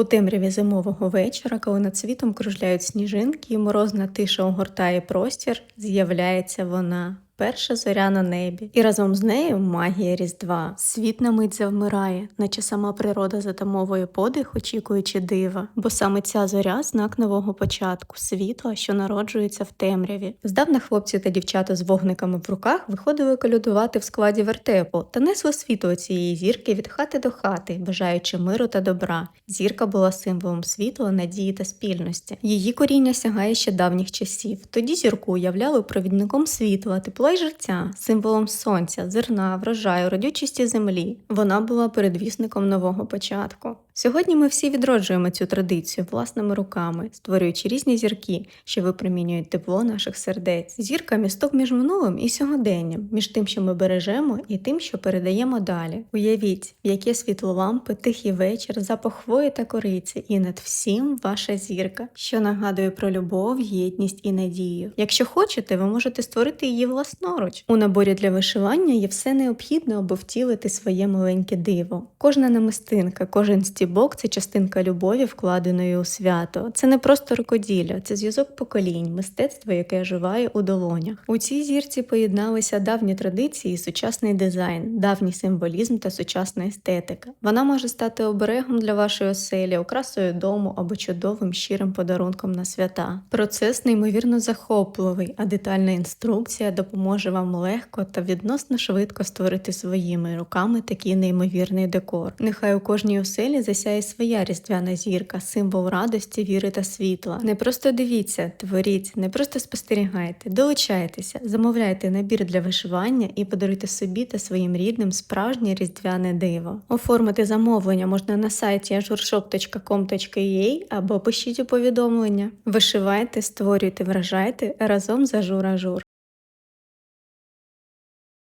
У темряві зимового вечора, коли над світом кружляють сніжинки і морозна тиша огортає простір, з'являється вона. Перша зоря на небі, і разом з нею магія Різдва. Світ на мить завмирає, наче сама природа затамовує подих, очікуючи дива. Бо саме ця зоря знак нового початку, світла, що народжується в темряві. Здавна хлопці та дівчата з вогниками в руках виходили колядувати в складі вертепу та несли світло цієї зірки від хати до хати, бажаючи миру та добра. Зірка була символом світла, надії та спільності. Її коріння сягає ще давніх часів. Тоді зірку уявляли провідником світла, тепла й життя, символом сонця, зерна, врожаю, родючості землі. Вона була передвісником нового початку. Сьогодні ми всі відроджуємо цю традицію власними руками, створюючи різні зірки, що випромінюють тепло наших сердець. Зірка місток між минулим і сьогоденням, між тим, що ми бережемо, і тим, що передаємо далі. Уявіть, яке світло лампи, тихий вечір, запах хвої та кориці, і над всім ваша зірка, що нагадує про любов, єдність і надію. Якщо хочете, ви можете створити її власноруч. У наборі для вишивання є все необхідне, аби втілити своє маленьке диво. Кожна намистинка, кожен стібок це частинка любові, вкладеної у свято. Це не просто рукоділля, це зв'язок поколінь, мистецтво, яке оживає у долонях. У цій зірці поєдналися давні традиції, сучасний дизайн, давній символізм та сучасна естетика. Вона може стати оберегом для вашої оселі, окрасою дому або чудовим щирим подарунком на свята. Процес неймовірно захопливий, а детальна інструкція допоможе вам легко та відносно швидко створити своїми руками такий неймовірний декор. Нехай у кожній оселі засяє своя різдвяна зірка, символ радості, віри та світла. Не просто дивіться, творіть, не просто спостерігайте, долучайтеся, замовляйте набір для вишивання і подаруйте собі та своїм рідним справжнє різдвяне диво. Оформити замовлення можна на сайті ajourshop.com.ua або пишіть у повідомлення. Вишивайте, створюйте, вражайте разом з ажур-ажур.